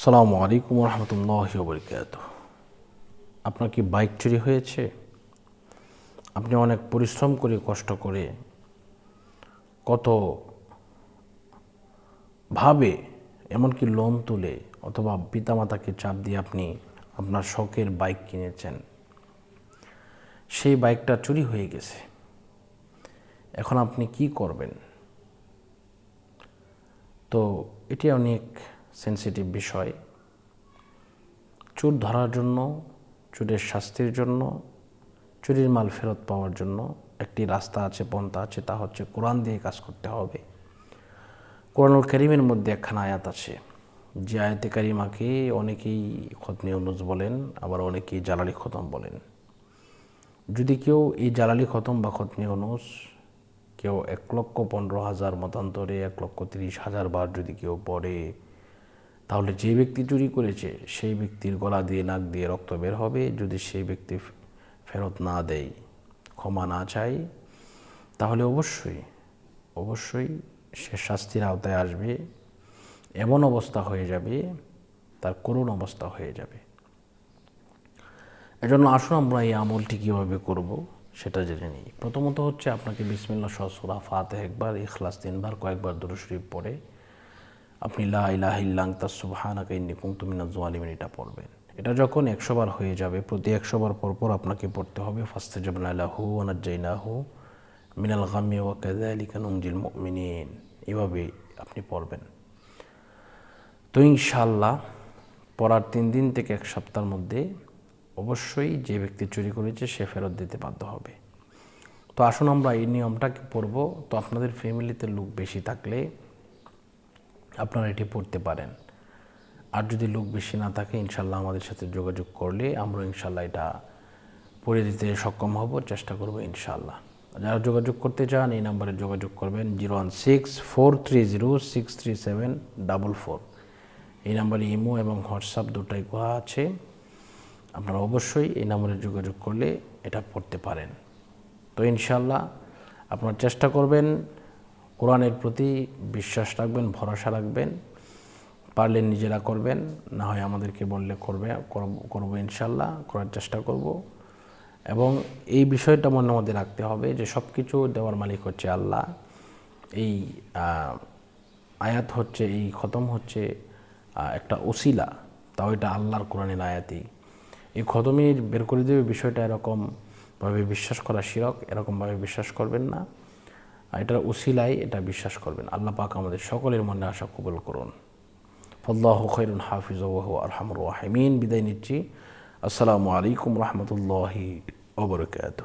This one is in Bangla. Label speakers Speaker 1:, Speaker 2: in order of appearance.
Speaker 1: আসসালামু আলাইকুম রহমতুল্লাহ বরকাত আপনার কি বাইক চুরি হয়েছে? আপনি অনেক পরিশ্রম করে, কষ্ট করে, কত ভাবে এমনকি লোন তুলে অথবা পিতামাতাকে চাপ দিয়ে আপনি আপনার শখের বাইক কিনেছেন, সেই বাইকটা চুরি হয়ে গেছে। এখন আপনি কি করবেন? তো এটি অনেক সেন্সিটিভ বিষয়। চোর ধরার জন্য, চোরের শাস্তির জন্য, চুরির মাল ফেরত পাওয়ার জন্য একটি রাস্তা আছে, পন্থা আছে, তা হচ্ছে কোরআন দিয়ে কাজ করতে হবে। কোরআনুল করিমের মধ্যে একখানা আয়াত আছে। যে আয়াতে কারিমাকে অনেকেই খতনি অনুজ বলেন, আবার অনেকেই জালালি খতম বলেন। যদি কেউ এই জালালি খতম বা খতনি অনুজ কেউ এক লক্ষ পনেরো হাজার মতান্তরে, এক লক্ষ তিরিশ হাজার বার যদি কেউ পড়ে তাহলে যে ব্যক্তি চুরি করেছে, সেই ব্যক্তির গলা দিয়ে নাক দিয়ে রক্ত বের হবে। যদি সেই ব্যক্তি ফেরত না দেয়, ক্ষমা না চাই তাহলে অবশ্যই অবশ্যই সে শাস্তির আওতায় আসবে। এমন অবস্থা হয়ে যাবে, তার করুণ অবস্থা হয়ে যাবে। এজন্য আসুন আমরা এই আমলটি কীভাবে করব, সেটা জেনে নিই। প্রথমত হচ্ছে আপনাকে বিসমিল্লা সসুরা ফাতে একবার, ইখলাস তিনবার, কয়েকবার দুরুশরীফ পড়ে। আপনি মিনাজ জালিমিন এটা পড়বেন। এটা যখন একশো বার হয়ে যাবে, প্রতি একশো বার পর পর আপনাকে পড়তে হবে, ফাস্তাজাবনা লাহু ওয়া নাজ্জাইনাহু মিনাল নুনজিল মুমিনিন। এভাবে আপনি পড়বেন। তো ইনশাল্লাহ পড়ার তিন দিন থেকে এক সপ্তাহের মধ্যে অবশ্যই যে ব্যক্তি চুরি করেছে, সে ফেরত দিতে বাধ্য হবে। তো আসুন আমরা এই নিয়মটাকে পড়ব। তো আপনাদের ফ্যামিলিতে লোক বেশি থাকলে আপনারা এটি পড়তে পারেন। আর যদি লোক বেশি না থাকে, ইনশাল্লাহ আমাদের সাথে যোগাযোগ করলে আমরা ইনশাল্লাহ এটা পড়ে দিতে সক্ষম হব, চেষ্টা করব ইনশাল্লাহ। যারা যোগাযোগ করতে চান, এই নাম্বারে যোগাযোগ করবেন zero one six four three zero six three seven double four. এই নাম্বারে ইমো এবং হোয়াটসঅ্যাপ দুটাই করা আছে। আপনারা অবশ্যই এই নাম্বারে যোগাযোগ করলে এটা পড়তে পারেন। তো ইনশাল্লাহ আপনারা চেষ্টা করবেন কোরআনের প্রতি বিশ্বাস রাখবেন, ভরসা রাখবেন, পারলে নিজেরা করবেন, না হয় আমাদেরকে বললে করবে, করব ইনশাল্লাহ, করার চেষ্টা করব। এবং এই বিষয়টা মনে মধ্যে রাখতে হবে যে সব কিছু দেওয়ার মালিক হচ্ছে আল্লাহ। এই আয়াত হচ্ছে, এই খতম হচ্ছে একটা ওসিলা তাও এটা আল্লাহর কোরআনের আয়াতই। এই খতমই বের করে দেবে বিষয়টা এরকমভাবে বিশ্বাস করা শিরক, এরকমভাবে বিশ্বাস করবেন না। এটার উসিলাই এটা বিশ্বাস করবেন। আল্লাহ পাক আমাদের সকলের মনে আশা কবল করুন। ফল্লাহ খৈরুন হাফিজ আরহামুর রাহিমিন। বিদায় নিচ্ছি। আসসালামু আলাইকুম রহমতুল্লাহি ওবরকাত